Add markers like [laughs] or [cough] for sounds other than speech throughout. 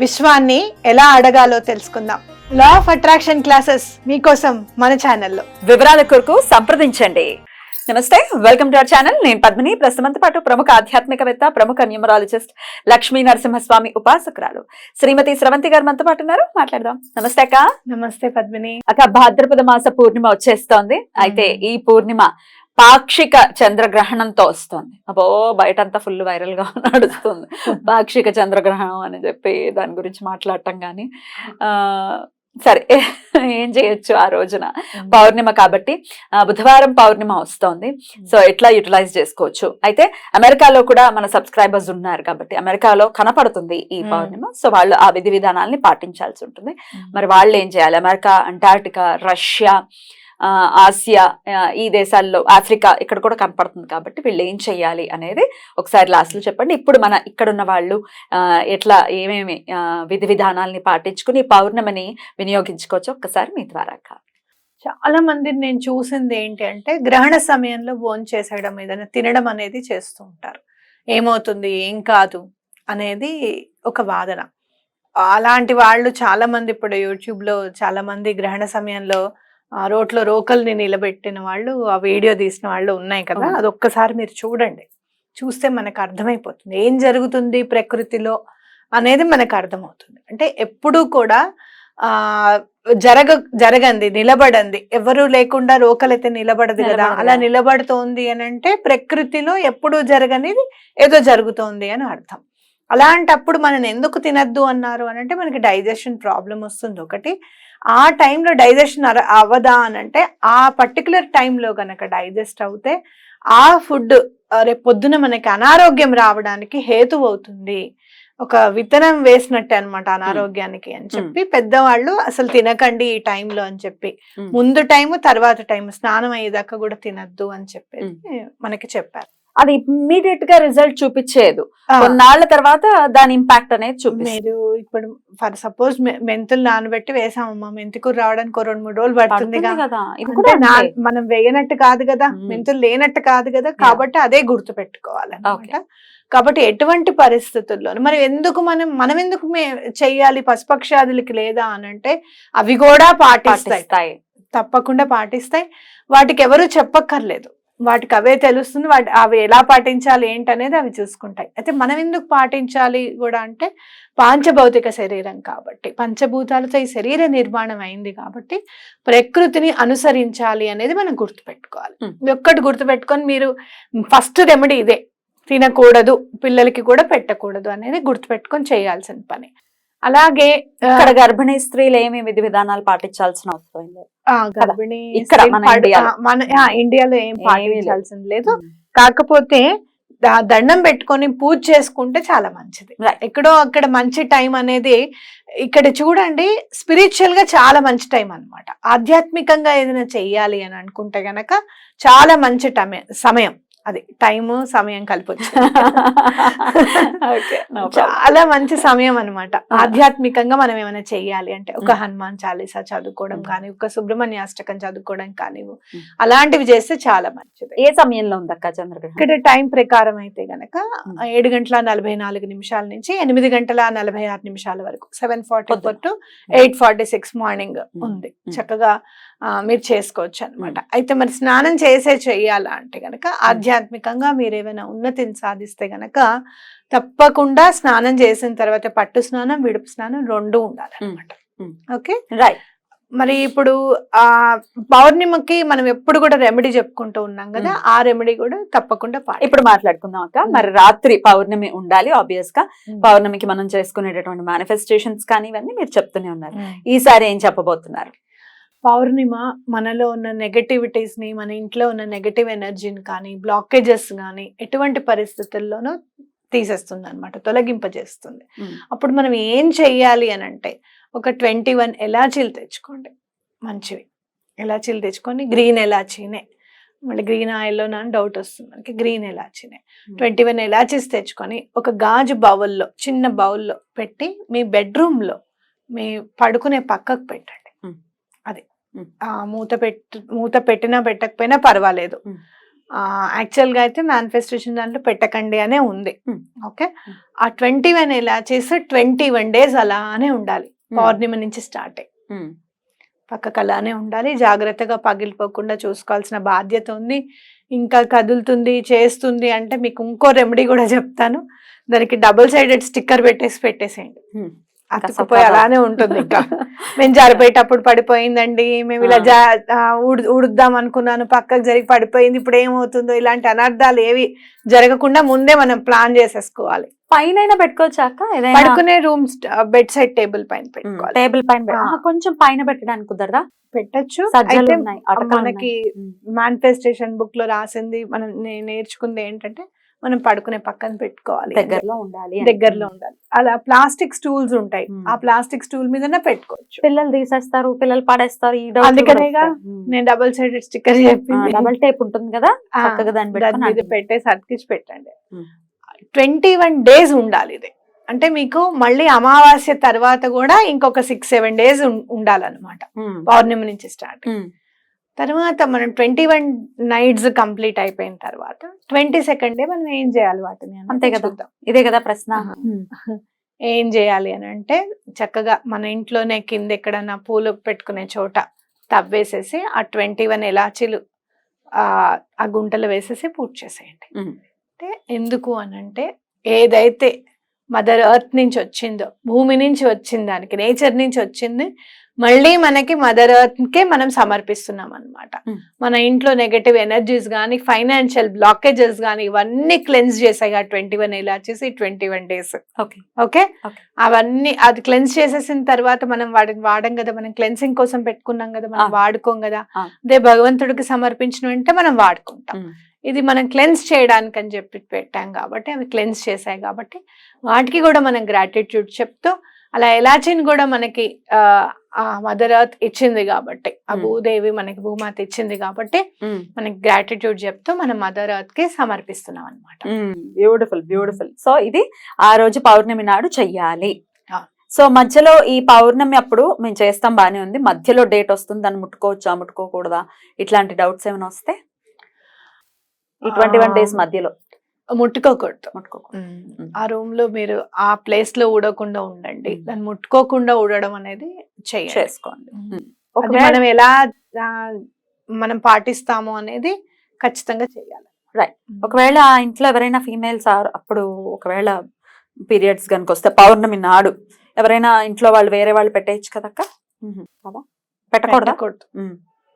విశ్వాన్ని ఎలా అడగాలో తెలుసుకుందాం. లా ఆఫ్ అట్రాక్షన్ క్లాసెస్ మీకోసం మన ఛానల్లో. వివరాల కొరకు సంప్రదించండి. నమస్తే వెల్కమ్ టు అవర్ ఛానల్. నేను పద్మిని. ప్రస్తుతంతో పాటు ప్రముఖ ఆధ్యాత్మికవేత్త ప్రముఖ న్యూమరాలజిస్ట్ లక్ష్మీ నరసింహస్వామి ఉపాసకురాలు శ్రీమతి స్రవంతి గారు మనతో పాటు ఉన్నారు. మాట్లాడదాం. నమస్తే అక్క. నమస్తే పద్మిని. అక్క భాద్రపద మాస పూర్ణిమ వచ్చేస్తోంది. అయితే ఈ పూర్ణిమ పాక్షిక చంద్రగ్రహణంతో వస్తుంది. అబ్బో బయట అంతా ఫుల్ వైరల్గా [laughs] నడుస్తుంది. పాక్షిక చంద్రగ్రహణం అని చెప్పి దాని గురించి మాట్లాడటం కానీ సరే ఏం చేయొచ్చు ఆ రోజున? పౌర్ణిమ కాబట్టి బుధవారం పౌర్ణిమ వస్తోంది. సో ఎట్లా యూటిలైజ్ చేసుకోవచ్చు? అయితే అమెరికాలో కూడా మన సబ్స్క్రైబర్స్ ఉన్నారు కాబట్టి అమెరికాలో కనపడుతుంది ఈ. పౌర్ణిమ. సో వాళ్ళు ఆ విధి విధానాల్ని పాటించాల్సి ఉంటుంది. మరి వాళ్ళు ఏం చేయాలి? అమెరికా అంటార్టికా రష్యా ఆసియా ఈ దేశాల్లో ఆఫ్రికా ఇక్కడ కూడా కనపడుతుంది కాబట్టి వీళ్ళు ఏం చేయాలి అనేది ఒకసారి లాస్ట్లో చెప్పండి. ఇప్పుడు మన ఇక్కడున్న వాళ్ళు ఎట్లా ఏమేమి విధి విధానాల్ని పాటించుకుని పౌర్ణమిని వినియోగించుకోవచ్చు ఒక్కసారి మీ ద్వారా చాలా మందిని నేను చూసింది ఏంటి అంటే గ్రహణ సమయంలో భోజనం చేసేయడం ఏదైనా తినడం అనేది చేస్తూ ఉంటారు. ఏమవుతుంది? ఏం కాదు అనేది ఒక వాదన. అలాంటి వాళ్ళు చాలా మంది ఇప్పుడు యూట్యూబ్లో చాలా మంది గ్రహణ సమయంలో ఆ రోట్లో రోకల్ని నిలబెట్టిన వాళ్ళు ఆ వీడియో తీసిన వాళ్ళు ఉన్నాయి కదా. అది ఒక్కసారి మీరు చూడండి. చూస్తే మనకు అర్థమైపోతుంది. ఏం జరుగుతుంది ప్రకృతిలో అనేది మనకు అర్థమవుతుంది. అంటే ఎప్పుడూ కూడా ఆ జరగ జరగంది నిలబడంది. ఎవరు లేకుండా రోకలైతే నిలబడదు కదా అలా. నిలబడుతోంది అని అంటే ప్రకృతిలో ఎప్పుడూ జరగనిది ఏదో జరుగుతోంది అని అర్థం. అలాంటప్పుడు మనం ఎందుకు తినద్దు అన్నారు అని అంటే మనకి డైజెషన్ ప్రాబ్లం వస్తుంది ఒకటి. ఆ టైంలో డైజెషన్ అవ్వదా అని అంటే ఆ పర్టికులర్ టైంలో గనక డైజెస్ట్ అవుతే ఆ ఫుడ్ రేపు పొద్దున మనకి అనారోగ్యం రావడానికి హేతు అవుతుంది. ఒక విత్తనం వేసినట్టే అన్నమాట అనారోగ్యానికి అని చెప్పి పెద్దవాళ్ళు అసలు తినకండి ఈ టైంలో అని చెప్పి. ముందు టైము తర్వాత టైం స్నానం అయ్యేదాకా కూడా తినద్దు అని చెప్పేసి మనకి చెప్పారు. అది ఇమ్మీడియట్గా రిజల్ట్ చూపించేది కొన్నాళ్ళ తర్వాత దాని ఇంపాక్ట్ అనేది చూపిస్తుంది. మీరు ఇప్పుడు ఫర్ సపోజ్ మెంతులు నానబెట్టి వేసామమ్మా మెంతికూర రావడానికి రెండు మూడు రోజులు పడుతుంది కదా. మనం వేయనట్టు కాదు కదా. మెంతులు లేనట్టు కాదు కదా కాబట్టి అదే గుర్తు పెట్టుకోవాలన్నమాట. కాబట్టి ఎటువంటి పరిస్థితుల్లోనూ మరి ఎందుకు మనం మనం ఎందుకు చెయ్యాలి పశుపక్షాదులకి లేదా అని అంటే అవి కూడా పాటిస్తాయి. తప్పకుండా పాటిస్తాయి. వాటికి ఎవరు చెప్పక్కర్లేదు. వాటికి అవే తెలుస్తుంది వాటి అవి ఎలా పాటించాలి ఏంటనేది అవి చూసుకుంటాయి. అయితే మనం ఎందుకు పాటించాలి కూడా అంటే పాంచభౌతిక శరీరం కాబట్టి. పంచభూతాలతో ఈ శరీర నిర్మాణం అయింది కాబట్టి ప్రకృతిని అనుసరించాలి అనేది మనం గుర్తుపెట్టుకోవాలి. ఒక్కటి గుర్తుపెట్టుకొని మీరు ఫస్ట్ రెమెడీ ఇదే. తినకూడదు పిల్లలకి కూడా పెట్టకూడదు అనేది గుర్తుపెట్టుకొని చేయాల్సిన పని. అలాగే ఇక్కడ గర్భిణీ స్త్రీలు ఏమి విధి విధానాలు పాటించాల్సిన అవసరం లేదు. గర్భిణీ ఇక్కడ మన ఇండియాలో. ఏం. పాటించాల్సింది లేదు. కాకపోతే దండం పెట్టుకొని పూజ చేసుకుంటే చాలా మంచిది. ఎక్కడో అక్కడ మంచి టైం అనేది ఇక్కడ చూడండి స్పిరిచువల్గా చాలా మంచి టైం అన్నమాట. ఆధ్యాత్మికంగా ఏదైనా చెయ్యాలి అని అనుకుంటే గనక చాలా మంచి టైం సమయం. అది టైము సమయం కలిపి వచ్చింది. Okay, [laughs] no problem. చాలా మంచి సమయం అన్నమాట ఆధ్యాత్మికంగా మనం ఏమైనా చెయ్యాలి అంటే ఒక హనుమాన్ చాలీసా చదువుకోవడం Mm. కానీ ఒక సుబ్రహ్మణ్య అష్టకం చదువుకోవడం కానీ Mm. అలాంటివి చేస్తే చాలా మంచిది ఏ సమయంలో ఉందక్క చంద్రగ్రహణం ఇక్కడ టైం ప్రకారం అయితే గనక Mm. ఏడు గంటల నలభై నాలుగు నిమిషాల నుంచి ఎనిమిది గంటల నలభై ఆరు నిమిషాల వరకు seven forty four to eight forty six morning Mm. ఉంది Mm. చక్కగా మీరు చేసుకోవచ్చు అన్నమాట అయితే మరి స్నానం చేసే చెయ్యాలా అంటే గనక ఆధ్యాత్మికంగా మీరు ఏమైనా ఉన్నతిని సాధిస్తే గనక తప్పకుండా స్నానం చేసిన తర్వాత పట్టు స్నానం విడుపు స్నానం రెండు ఉండాలన్నమాట. ఓకే? రైట్ మరి ఇప్పుడు ఆ పౌర్ణిమకి మనం ఎప్పుడు కూడా రెమెడీ చెప్పుకుంటూ ఉన్నాం కదా. ఆ రెమెడీ కూడా తప్పకుండా ఇప్పుడు మాట్లాడుకుందాం అక్క. మరి రాత్రి పౌర్ణమి ఉండాలి ఆబ్వియస్గా. పౌర్ణమికి మనం చేసుకునేటటువంటి మేనిఫెస్టేషన్స్ కానీ ఇవన్నీ మీరు చెప్తూనే ఉన్నారు. ఈసారి ఏం చెప్పబోతున్నారు? పౌర్ణిమ మనలో ఉన్న నెగటివిటీస్ని మన ఇంట్లో ఉన్న నెగటివ్ ఎనర్జీని కానీ బ్లాకేజెస్ కానీ ఎటువంటి పరిస్థితుల్లోనూ తీసేస్తుంది అనమాట తొలగింపజేస్తుంది. అప్పుడు మనం ఏం చెయ్యాలి అని అంటే ఒక ట్వంటీ వన్ ఎలాచీలు తెచ్చుకోండి. మంచివి. ఎలాచీలు తెచ్చుకొని గ్రీన్ ఎలాచీనే. మళ్ళీ గ్రీన్ ఆయిల్లో నా డౌట్ వస్తుంది మనకి గ్రీన్ ఎలాచీనే. ట్వంటీ వన్ ఎలాచీస్ తెచ్చుకొని ఒక గాజు బౌల్లో చిన్న బౌల్లో పెట్టి మీ బెడ్రూమ్లో మీ పడుకునే పక్కకు పెట్టండి. మూత పెట్టు మూత పెట్టినా పెట్టకపోయినా పర్వాలేదు. మ్మ్. ఆ యాక్చువల్గా అయితే మేనిఫెస్టేషన్ దాంట్లో పెట్టకండి అనే ఉంది. మ్మ్. ఓకే. ఆ ట్వంటీ వన్ ఎలాచీస్ ట్వంటీ వన్ డేస్ అలానే ఉండాలి. పౌర్ణిమ నుంచి స్టార్ట్ అయ్యి. పక్కకు అలానే ఉండాలి. జాగ్రత్తగా పగిలిపోకుండా చూసుకోవాల్సిన బాధ్యత ఉంది. ఇంకా కదులుతుంది చేస్తుంది అంటే మీకు ఇంకో రెమెడీ కూడా చెప్తాను. దానికి డబుల్ సైడెడ్ స్టిక్కర్ పెట్టేసి పెట్టేసేయండి. Hmm. అతుక్కుపోయి సఫాగా. అలానే ఉంటుంది ఇంకా. [laughs] మేము జారిపోయేటప్పుడు పడిపోయిందండి. మేము ఇలా. జా ఉడుద్దాం అనుకున్నాను. పక్కకు జరిగి పడిపోయింది. ఇప్పుడు ఏమవుతుందో ఇలాంటి అనర్థాలు ఏవి జరగకుండా ముందే మనం ప్లాన్ చేసేసుకోవాలి. పైన పెట్టుకోవచ్చాక పడుకునే రూమ్ బెడ్ సైడ్ టేబుల్ పైన పెట్టుకోవాలి. టేబుల్ పైన కొంచెం పైన పెట్టడానికి కుదరదా? పెట్టచ్చు. మనకి. మేనిఫెస్టేషన్ బుక్లో రాసింది మనం నేర్చుకుంది ఏంటంటే మనం పడుకునే పక్కన పెట్టుకోవాలి దగ్గరలో ఉండాలి. దగ్గరలో ఉండాలి అలా ప్లాస్టిక్ స్టూల్స్ ఉంటాయి. ఆ ప్లాస్టిక్ స్టూల్ మీదనే పెట్టుకోవచ్చు పిల్లలు తీసేస్తారు పిల్లలు పడేస్తారు అందుకనేగా. నేను డబుల్ సైడెడ్ స్టిక్కర్ చెప్పింది డబల్ టేప్ ఉంటుంది కదా దాన్ని మీద. పెట్టేసి అతికించి పెట్టండి. ట్వంటీ వన్ డేస్ ఉండాలి ఇది అంటే మీకు మళ్ళీ అమావాస్య తర్వాత కూడా ఇంకొక సిక్స్ సెవెన్ డేస్ ఉండాలన్నమాట. పౌర్ణమి నుంచి స్టార్ట్. తర్వాత మనం ట్వంటీ వన్ నైట్స్ కంప్లీట్ అయిపోయిన తర్వాత ట్వంటీ సెకండ్ డే మనం ఏం చేయాలి వాటిని అంతే కదా. ఇదే కదా ప్రశ్న. ఏం చేయాలి అని అంటే చక్కగా మన ఇంట్లోనే కింద ఎక్కడన్నా పూలు పెట్టుకునే చోట తవ్వేసేసి ఆ ట్వంటీ వన్ ఎలాచీలు ఆ ఆ గుంటలు వేసేసి పూజ చేసేయండి. అంటే ఎందుకు అని అంటే ఏదైతే మదర్ ఎర్త్ నుంచి వచ్చిందో భూమి నుంచి వచ్చింది దానికి నేచర్ నుంచి వచ్చింది మళ్ళీ మనకి మదర్ కే మనం సమర్పిస్తున్నాం అనమాట. మన ఇంట్లో నెగటివ్ ఎనర్జీస్ కానీ ఫైనాన్షియల్ బ్లాకేజెస్ కానీ ఇవన్నీ క్లెన్స్ చేసాయి ఆ ట్వంటీ వన్ ఇలా వచ్చేసి twenty one days okay okay. అవన్నీ అది క్లెన్స్ చేసేసిన తర్వాత మనం వాడిని వాడం కదా మనం క్లెన్సింగ్ కోసం పెట్టుకున్నాం కదా మనం. వాడుకోం కదా. అదే భగవంతుడికి సమర్పించిన వెంటనే మనం వాడుకుంటాం. ఇది మనం క్లెన్స్ చేయడానికి అని చెప్పి పెట్టాం కాబట్టి అవి క్లెన్స్ చేశాయి కాబట్టి వాటికి కూడా మనం గ్రాటిట్యూడ్ చెప్తూ అలా ఎలాచిని కూడా మనకి ఆ, మదర్ ఎర్త్ ఇచ్చింది కాబట్టి ఆ. భూదేవి మనకి భూమాత ఇచ్చింది కాబట్టి. మనకి గ్రాటిట్యూడ్ చెప్తూ మనం మదర్ ఎర్త్కి సమర్పిస్తున్నాం అనమాట బ్యూటిఫుల్ బ్యూటిఫుల్ సో ఇది ఆ రోజు పౌర్ణమి నాడు చెయ్యాలి. సో మధ్యలో ఈ పౌర్ణమి అప్పుడు మేము చేస్తాం బానే ఉంది. మధ్యలో డేట్ వస్తుంది దాన్ని ముట్టుకోవచ్చా ముట్టుకోకూడదా? ఇట్లాంటి డౌట్స్ ఏమైనా వస్తే? ఈ ట్వంటీ వన్ డేస్ మధ్యలో. ముట్టుకోకూడదు. ఆ రూమ్లో మీరు ఆ ప్లేస్లో ఊడకుండా ఉండండి. దాన్ని ముట్టుకోకుండా ఊడడం అనేది చేసుకోండి. మనం ఎలా మనం పాటిస్తాము అనేది ఖచ్చితంగా చేయాలి. Right. ఒకవేళ ఆ ఇంట్లో ఎవరైనా ఫీమేల్స్ అప్పుడు ఒకవేళ పీరియడ్స్ కనుక వస్తే పౌర్ణమి నాడు ఎవరైనా ఇంట్లో వాళ్ళు వేరే వాళ్ళు పెట్టేయచ్చు కదక్క? ఉహు. కదా? పెట్టకూడదా.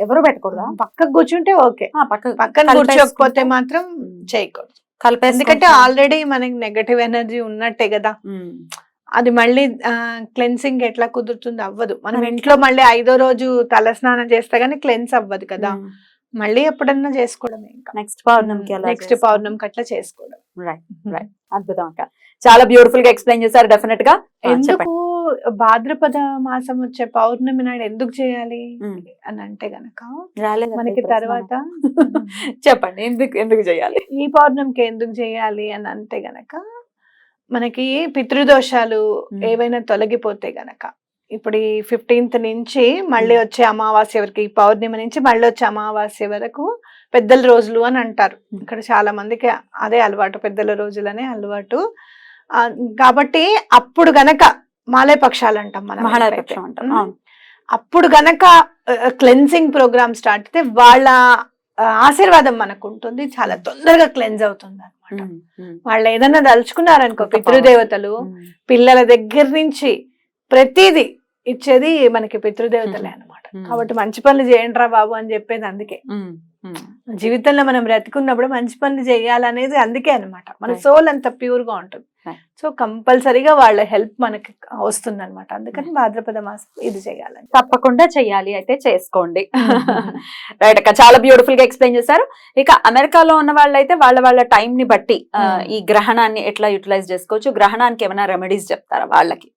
ఎవరు పెట్టకూడదా? పక్కకు కూర్చుంటే ఓకే. పక్కన కూర్చోకపోతే మాత్రం. చేయకూడదు. కలిపేసుకుంటే ఎందుకంటే ఆల్రెడీ మనకి నెగటివ్ ఎనర్జీ ఉన్నట్టే కదా. అది మళ్ళీ క్లెన్సింగ్ ఎట్లా కుదురుతుంది అవ్వదు. మనం ఇంట్లో మళ్ళీ ఐదో రోజు తల స్నానం చేస్తే గానీ క్లెన్స్ అవ్వదు కదా. మళ్ళీ ఎప్పుడన్నా చేసుకోవడమే ఇంకా. నెక్స్ట్ పౌర్ణమికి నెక్స్ట్. పౌర్ణమికి అట్లా చేసుకోవడం. రైట్ రైట్ అద్భుతం అక్క. చాలా బ్యూటిఫుల్గా ఎక్స్ప్లెయిన్ చేశారు డెఫినెట్గా. ఎందుకు భాద్రపద మాసం వచ్చే పౌర్ణమి నాడు ఎందుకు చేయాలి. అని అంటే గనక రాలేదక్క మనకి. తర్వాత [laughs] చెప్పండి ఎందుకు ఎందుకు చేయాలి ఈ పౌర్ణమికి ఎందుకు చేయాలి అని అంటే గనక మనకి పితృదోషాలు. ఏవైనా తొలగిపోతే గనక ఇప్పుడు ఈ ఫిఫ్టీన్త్ నుంచి మళ్ళీ వచ్చే అమావాస్య వరకు ఈ పౌర్ణమి నుంచి మళ్ళీ వచ్చే అమావాస్య వరకు పెద్దల రోజులు అని అంటారు. ఇక్కడ చాలా మందికి అదే అలవాటు పెద్దల రోజులనే అలవాటు కాబట్టి అప్పుడు గనక మాలయ పక్షాలు అంటాం మనం మహాళయ ఎప్పుడైతే. పక్షం అంటాం. అప్పుడు గనక క్లెన్సింగ్ ప్రోగ్రామ్ స్టార్ట్ అయితే వాళ్ళ ఆశీర్వాదం మనకు ఉంటుంది చాలా తొందరగా క్లెన్స్ అవుతుంది అనమాట. వాళ్ళు ఏదైనా తలుచుకున్నారనుకో పితృదేవతలు. పిల్లల దగ్గర నుంచి ప్రతిదీ ఇచ్చేది మనకి పితృదేవతలే అన్నమాట Hmm. కాబట్టి మంచి పనులు చేయండి రా బాబు అని చెప్పేది అందుకే. జీవితంలో మనం బ్రతికున్నప్పుడు మంచి పనులు చేయాలనేది అందుకే అన్నమాట. మన. సోల్ అంత ప్యూర్గా ఉంటుంది. సో కంపల్సరీగా వాళ్ళ హెల్ప్ మనకి వస్తుంది అనమాట అందుకని భాద్రపద మాసం ఇది చేయాలని. తప్పకుండా చెయ్యాలి అయితే చేసుకోండి. [laughs] [laughs] రైట్ అక్క చాలా బ్యూటిఫుల్గా ఎక్స్ప్లెయిన్ చేశారు. ఇక అమెరికాలో ఉన్న వాళ్ళైతే వాళ్ళ వాళ్ళ టైం ని బట్టి Hmm. ఈ గ్రహణాన్ని ఎట్లా యూటిలైజ్ చేసుకోవచ్చు? గ్రహణానికి ఏమైనా రెమెడీస్ చెప్తారా వాళ్ళకి?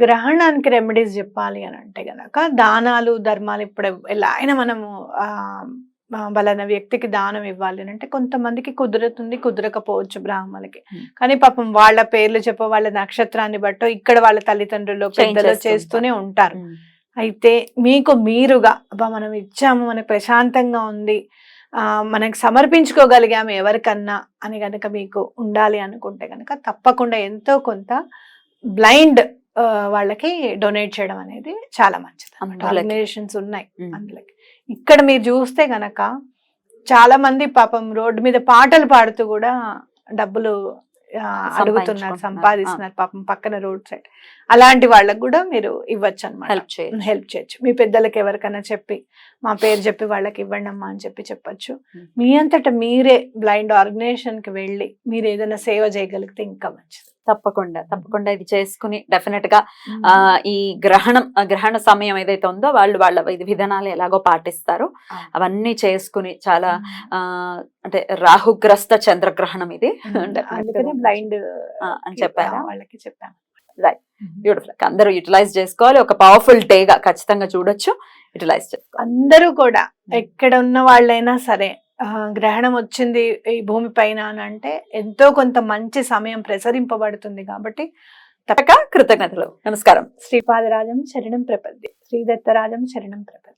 గ్రహణానికి రెమెడీస్ చెప్పాలి అని అంటే గనక దానాలు ధర్మాలు ఇప్పుడు ఎలా అయినా మనము బలానా వ్యక్తికి దానం ఇవ్వాలి అని అంటే కొంతమందికి కుదురుతుంది కుదరకపోవచ్చు బ్రాహ్మణులకి. కానీ పాపం వాళ్ళ పేర్లు చెప్ప వాళ్ళ నక్షత్రాన్ని బట్టో ఇక్కడ వాళ్ళ తల్లిదండ్రులు పెద్దలు. చేస్తూనే ఉంటారు అయితే మీకు మీరుగా అబ్బా మనం ఇచ్చాము మనకు ప్రశాంతంగా ఉంది ఆ మనకి సమర్పించుకోగలిగాము ఎవరికన్నా అని గనక మీకు ఉండాలి అనుకుంటే గనక తప్పకుండా ఎంతో కొంత బ్లైండ్ వాళ్ళకి డొనేట్ చేయడం అనేది చాలా మంచిది. ఆర్గనైజేషన్స్ ఉన్నాయి. అందులోకి. ఇక్కడ మీరు చూస్తే గనక చాలా మంది పాపం రోడ్డు మీద పాటలు పాడుతూ కూడా డబ్బులు అడుగుతున్నారు. సంపాదిస్తున్నారు పాపం పక్కన రోడ్ సైడ్. అలాంటి వాళ్ళకు కూడా మీరు ఇవ్వచ్చు అనమాట హెల్ప్ చేయొచ్చు. మీ పెద్దలకి ఎవరికైనా చెప్పి మా పేరు చెప్పి వాళ్ళకి ఇవ్వండి అమ్మా అని చెప్పి చెప్పొచ్చు. మీ అంతట మీరే బ్లైండ్ ఆర్గనైజేషన్కి వెళ్ళి మీరు ఏదైనా సేవ చేయగలిగితే ఇంకా మంచిది. తప్పకుండా తప్పకుండా ఇది చేసుకుని డెఫినెట్గా ఆ ఈ గ్రహణం గ్రహణ సమయం ఏదైతే ఉందో వాళ్ళు వాళ్ళ విధి విధానాలు ఎలాగో పాటిస్తారు. అవన్నీ చేసుకుని చాలా ఆ అంటే రాహుగ్రస్త చంద్రగ్రహణం ఇది. బ్లైండ్ అని చెప్పారా. వాళ్ళకి చెప్పాము. Right. బ్యూటిఫుల్ అందరూ యూటిలైజ్ చేసుకోవాలి. ఒక పవర్ఫుల్ డే గా ఖచ్చితంగా చూడొచ్చు. యూటిలైజ్ చేసుకోవాలి అందరూ కూడా ఎక్కడ ఉన్న వాళ్ళైనా సరే గ్రహణం వచ్చింది ఈ భూమి పైన అని అంటే ఎంతో కొంత మంచి సమయం ప్రసరింపబడుతుంది కాబట్టి తప్పక కృతజ్ఞతలు. నమస్కారం. శ్రీపాదరాజం శరణం ప్రపద్ది శ్రీదత్తరాజం శరణం ప్రపద్ది